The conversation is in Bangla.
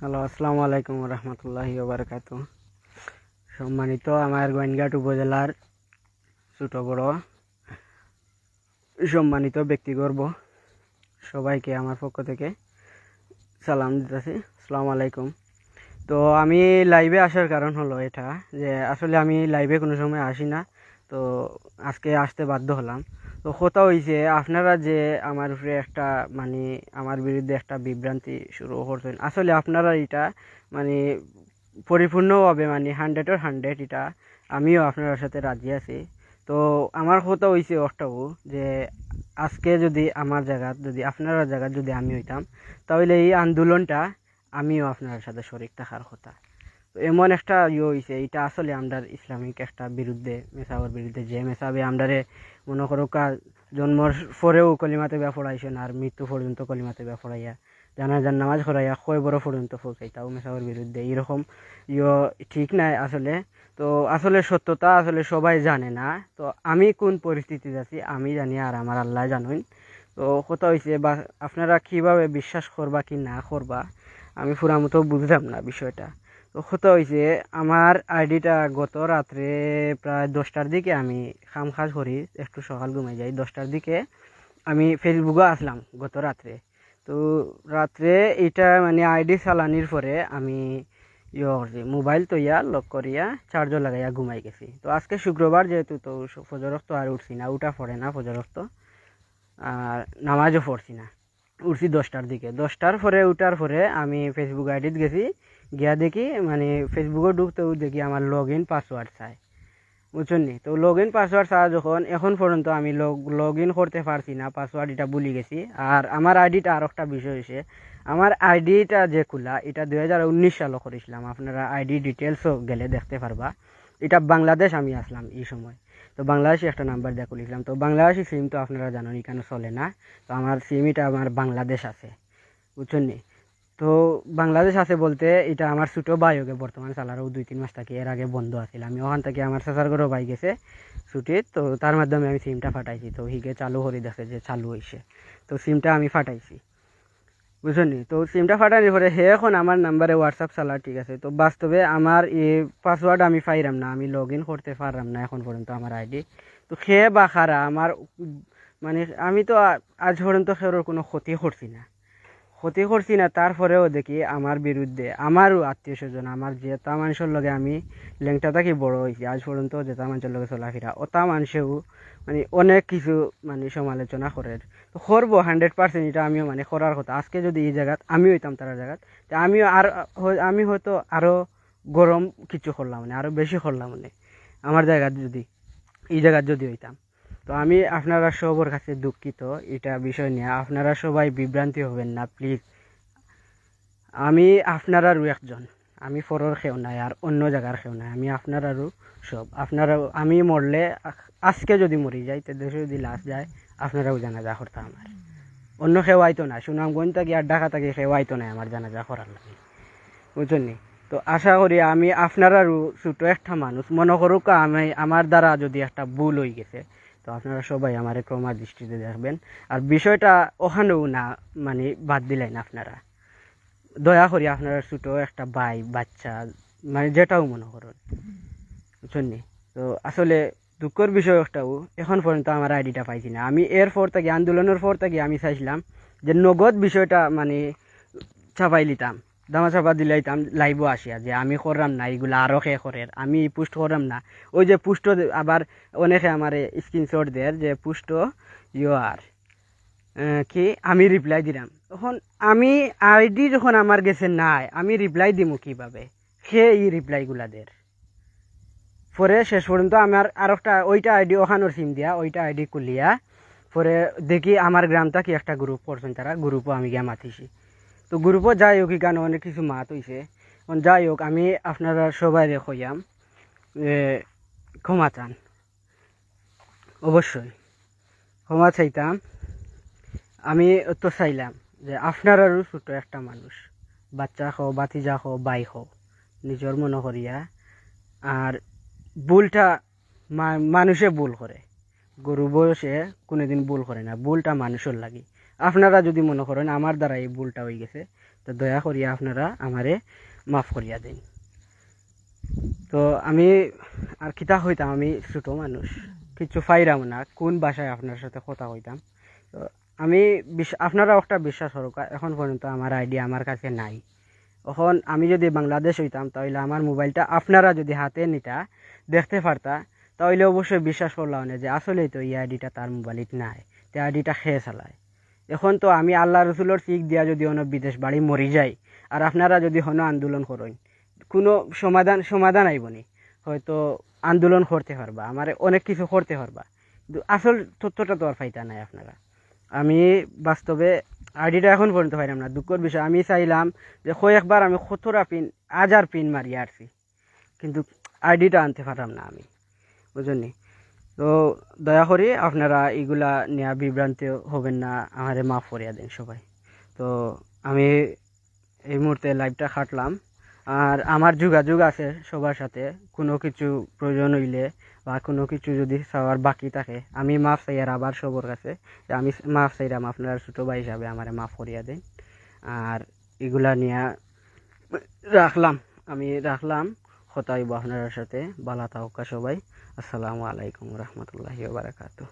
হ্যালো, আসসালামু আলাইকুম রহমতুল্লাহি বারকাত সম্মানিত আমার গোয়েনঘাট উপজেলার ছোট বড় সম্মানিত ব্যক্তিগর্ব সবাইকে আমার পক্ষ থেকে সালাম দিতেছি। আসসালামু আলাইকুম। তো আমি লাইভে আসার কারণ হলো এটা, যে আসলে আমি লাইভে কোনো সময় আসি না, তো আজকে আসতে বাধ্য হলাম। তো কথা হয়েছে আপনারা যে আমার উপরে একটা মানে আমার বিরুদ্ধে একটা বিভ্রান্তি শুরু করছেন, আসলে আপনারা এটা মানে পরিপূর্ণভাবে মানে হান্ড্রেডের হান্ড্রেড এটা আমিও আপনার সাথে রাজি আছি। তো আমার কথা হয়েছে অষ্টাও যে আজকে যদি আমার জায়গা, যদি আপনার জায়গা যদি আমি হইতাম, তাহলে এই আন্দোলনটা আমিও আপনার সাথে শরিক থাকার কথা এমন একটা ইয়ে হয়েছে এটা আসলে আমরা ইসলামিক একটা বিরুদ্ধে মেসাবের বিরুদ্ধে, যে মেসাবে আমরারে মনে করো কা জন্মর পরেও কলিমাতে ব্যা আর মৃত্যু পর্যন্ত কলিমাতে ব্যা পড়াইয়া, জানাজার নামাজ পড়াইয়া কয় বড় পর্যন্ত ফোকাই তাও মেসাবের বিরুদ্ধে। এরকম ইয়ে ঠিক নাই আসলে। তো আসলে সত্যতা আসলে সবাই জানে না। তো আমি কোন পরিস্থিতিতে আছি, আমি জানি আর আমার আল্লাহ জানুন। তো কথা হয়েছে বা আপনারা কীভাবে বিশ্বাস করবা কি না করবা, আমি পুরা মতো বুঝলাম না বিষয়টা। কথা হয়েছে আমার আইডিটা গত রাত্রে প্রায় দশটার দিকে আমি খাম খাজ করি, একটু সকাল ঘুমাই যাই, দশটার দিকে আমি ফেসবুকে আসলাম গত রাত্রে। তো রাত্রে এটা মানে আইডি চালানির পরে আমি ইয়ে করছি, মোবাইল তৈয়া, লক করিয়া চার্জর লাগাইয়া ঘুমাই গেছি। তো আজকে শুক্রবার যেহেতু, তো ফজরক তো আর উঠছি না, উঠা পড়ে না ফজরক তো আর নামাজও পড়ছি না। উঠছি দশটার দিকে। দশটার পরে উঠার পরে আমি ফেসবুক আইডিত গেছি, গিয়া দেখি মানে ফেসবুকে ঢুকতেও দেখি আমার লগ ইন পাসওয়ার্ড চাই। বুঝছেন নি? তো লগ ইন পাসওয়ার্ড চাওয়া যখন, এখন পর্যন্ত আমি লগ ইন করতে পারছি না পাসওয়ার্ড এটা ভুলে গেছি। আর আমার আইডিটা আর একটা বিষয় হয়েছে আমার আইডিটা যে খোলা, এটা দুই হাজার উনিশ সালে করেছিলাম। আপনারা আইডি ডিটেলসও গেলে দেখতে পারবা। এটা বাংলাদেশ আমি আসলাম এই সময়। তো বাংলাদেশি একটা নাম্বার দিয়ে খুলেছিলাম তো বাংলাদেশি সিম তো আপনারা জানেন এখানে চলে না? তো আমার সিম এটা আমার বাংলাদেশ আছে বুঝছেন নি তো বাংলাদেশ আছে বলতে এটা আমার ছোটো ভাই ওকে বর্তমানে চালারও দুই তিন মাস থাকি, এর আগে বন্ধ আছিল। আমি ওখান থেকে আমার চাচার ঘরেও ভাই গেছে ছুটিত, তো তার মাধ্যমে আমি সিমটা ফাটাইছি। তো হিগে চালু করে দেখে যে চালু হয়েছে তো সিমটা আমি ফাটাইছি। নি তো সিমটা ফাটানোর পরে হে এখন আমার নাম্বারে হোয়াটসঅ্যাপ চালা, ঠিক আছে? তো বাস্তবে আমার এই পাসওয়ার্ড আমি পাইরাম না, আমি লগ ইন করতে পারলাম না এখন পর্যন্ত আমার আইডি তো সে বা খারা আমার মানে আমি তো আজ পর্যন্ত সেওর কোনো ক্ষতি করছি না। ক্ষতি করছি না, তারপরেও দেখি আমার বিরুদ্ধে, আমারও আত্মীয় স্বজন, আমার জেতা মানুষের লগে আমি লেংটা থাকি বড় হয়েছি আজ পর্যন্ত জেতা মানুষের লগে চলাফেরা, ওটা মানুষেও মানে অনেক কিছু মানে সমালোচনা করে। তো করব হান্ড্রেড পার্সেন্ট এটা আমিও মানে করার কথা। আজকে যদি এই জায়গাত আমি হইতাম তার জায়গাত, তো আমিও আর আমি হয়তো আরও গরম কিছু করলাম মানে আরও বেশি করলাম মানে আমার জায়গাত যদি, এই জায়গাত যদি হইতাম। তো আমি আপনারা সবার কাছে দুঃখিত এটা বিষয় নিয়ে। আপনারা সবাই বিভ্রান্তি হবেন না প্লিজ আমি আপনারারও একজন। আমি ফরর খেও নাই, আর অন্য জায়গার খেও নাই। আমি আপনারারও সব। আপনারা, আমি মরলে আজকে যদি মরি যাই তো দেশে যদি লাশ যায়, আপনারাও জানাজা করতে আমার। অন্য খেওয়াইতো না। সুনামগঞ্জ থাকি আর ঢাকা থাকি খেওয়াইতো না আমার জানাজা করার লাগে। বুঝছেন তো আশা করি আমি আপনারারও ছোটো একটা মানুষ। মনে করুক আমি, আমার দ্বারা যদি একটা ভুল হয়ে গেছে তো আপনারা সবাই আমার ক্রমা দৃষ্টিতে দেখবেন। আর বিষয়টা ওখানেও না মানে বাদ দিলেন আপনারা। দয়া করি আপনারা ছোটো একটা ভাই, বাচ্চা মানে যেটাও মনে করুন। বুঝছেন তো আসলে দুঃখের বিষয় একটাও এখন পর্যন্ত আমার আইডিটা পাইছি না। আমি এর পর থেকে, আন্দোলনের পর থেকে আমি চাইছিলাম যে নগদ বিষয়টা মানে চাপাই লিতাম। দামা চাপা দিলাইতাম লাইভও আসিয়া, যে আমি করলাম না, এগুলো আরও খে করে আমি পুষ্ট করলাম না। ওই যে পুষ্ট আবার অনেকে আমার স্ক্রিনশট দেয় যে, পুষ্ট ইউ আর কি? আমি রিপ্লাই দিলাম। তখন আমি আইডি যখন আমার গেছে নাই, আমি রিপ্লাই দিমু কীভাবে? সে এই রিপ্লাইগুলা দের। পরে শেষ পর্যন্ত আমার আর একটা ওইটা আইডি ওখানোর সিম দিয়া, ওইটা আইডি কুলিয়া পরে দেখি আমার গ্রামটা কি একটা গ্রুপ করছেন তারা গ্রুপও আমি গিয়া মাতিছি। তো গ্রুপও যাই হোক এখানে অনেক কিছু মাত হয়েছে যাই হোক, আমি আপনারা সবাই কইয়াম ক্ষমা চান। অবশ্যই ক্ষমা চাইতাম। আমি তো চাইলাম যে আপনারারও ছোটো একটা মানুষ বাচ্চা হো বাতিজা হো বাই হো নিজের মনে করিয়া আর ভুলটা মানুষে ভুল করে গরু বয়সে কোনোদিন ভুল করে না, ভুলটা মানুষের লাগে। আপনারা যদি মনে করেন আমার দ্বারা এই ভুলটা হয়ে গেছে, তো দয়া করিয়া আপনারা আমারে মাফ করিয়া দিন। তো আমি আর কিতা হইতাম, আমি ছোট মানুষ, কিছু ফাইরাম না, কোন ভাষায় আপনার সাথে কথা হইতাম। তো আমি আপনারা একটা বিশ্বাস করুক, এখন পর্যন্ত আমার আইডিয়া আমার কাছে নাই। এখন আমি যদি বাংলাদেশ হইতাম, তাহলে আমার মোবাইলটা আপনারা যদি হাতে নিতা, দেখতে পারতা, তাহলে অবশ্যই বিশ্বাস করলাম না যে আসলেই তো এই আইডিটা তার মোবাইলত নাই, তে আইডিটা খেয়ে চালায়? এখন তো আমি আল্লাহ রসুলোর শিখ দিয়া যদি অন্য বিদেশ বাড়ি মরি যাই, আর আপনারা যদি হন আন্দোলন করেন, কোনো সমাধান সমাধান আইবনি হয়তো আন্দোলন করতে পারবা, আমার অনেক কিছু করতে পারবা। কিন্তু আসল তথ্যটা তো আর পাইতা নাই আপনারা। আমি বাস্তবে আইডিটা এখন পর্যন্ত পাইলাম না, দুঃখের বিষয়। আমি চাইলাম যে কয়েকবার আমি কতটা পিন, হাজার পিন মারি আসছি কিন্তু আইডিটা আনতে পারলাম না আমি। বুঝলি তো দয়া করে আপনারা এগুলা নিয়ে বিভ্রান্তি হবেন না, আমারে মাফ করিয়া দেন সবাই। তো আমি এই মুহূর্তে লাইভটা খাটলাম। আর আমার যোগাযোগ আছে সবার সাথে, কোনো কিছু প্রয়োজন হইলে বা কোনো কিছু যদি সবার বাকি থাকে, আমি মাফ চাই আর আবার সবার কাছে আমি মাফ চাইলাম আপনার ছোটো ভাই হিসাবে আমারে মাফ করিয়া দেন। আর এগুলা নিয়ে রাখলাম, আমি রাখলাম। কথা বাহনের সাথে বালা তাহকা সবাই। আসসালামু আলাইকুম রহমতুল্লাহি বারাকাতু